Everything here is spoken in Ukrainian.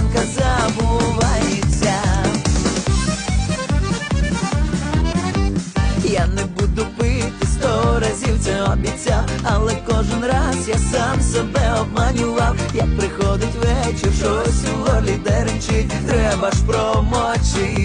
Писанка забувається, я не буду пити сто разів це обіцяв, але кожен раз я сам себе обманював, як приходить вечір, щось у горлі деренчить, треба ж промочити.